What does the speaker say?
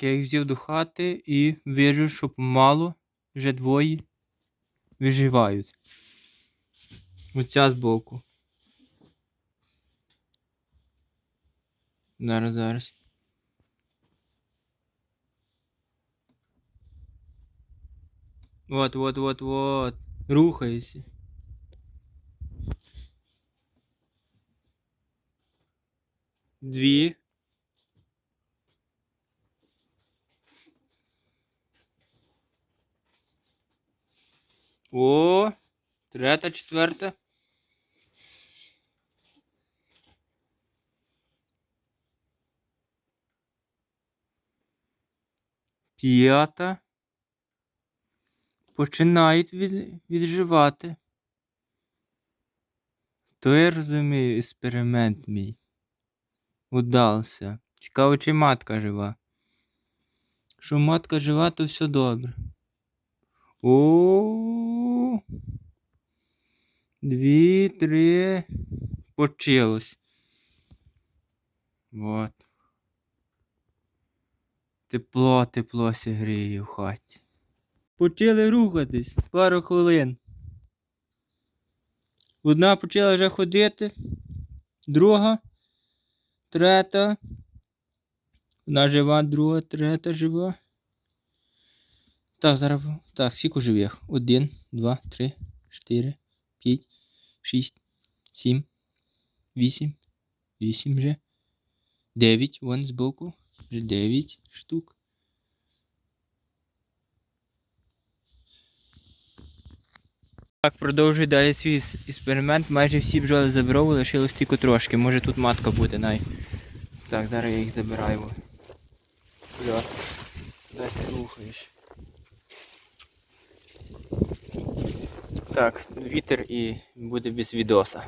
Я їх взяв до хати і вижу, що помалу вже двоє виживають. Оця збоку. Зараз, зараз. Вот, вот, вот, вот. Рухайся. Дві. О, третя, четверта. П'ята. Починають від, відживати. То я розумію, експеримент мій. Удався. Цікаво, чи матка жива. Якщо матка жива, то все добре. О. Дві, три. Почилось. Вот. Тепло, тепло сігріє в хаті. Почали рухатись пару хвилин. Одна почала вже ходити, друга, третя. Одна жива, друга, третя жива. Так, зараз. Так, скільки живих? Один, два, три, чотири, п'ять, шість, сім, вісім. Вісім вже. Дев'ять, вон збоку. Вже дев'ять штук. Так, продовжую далі свій експеримент. Майже всі бджоли забрав, лишилось тільки трошки. Може тут матка буде най. Так, зараз я їх забираю. Бля, десь рухаєш. Так, вітер і буде без відоса.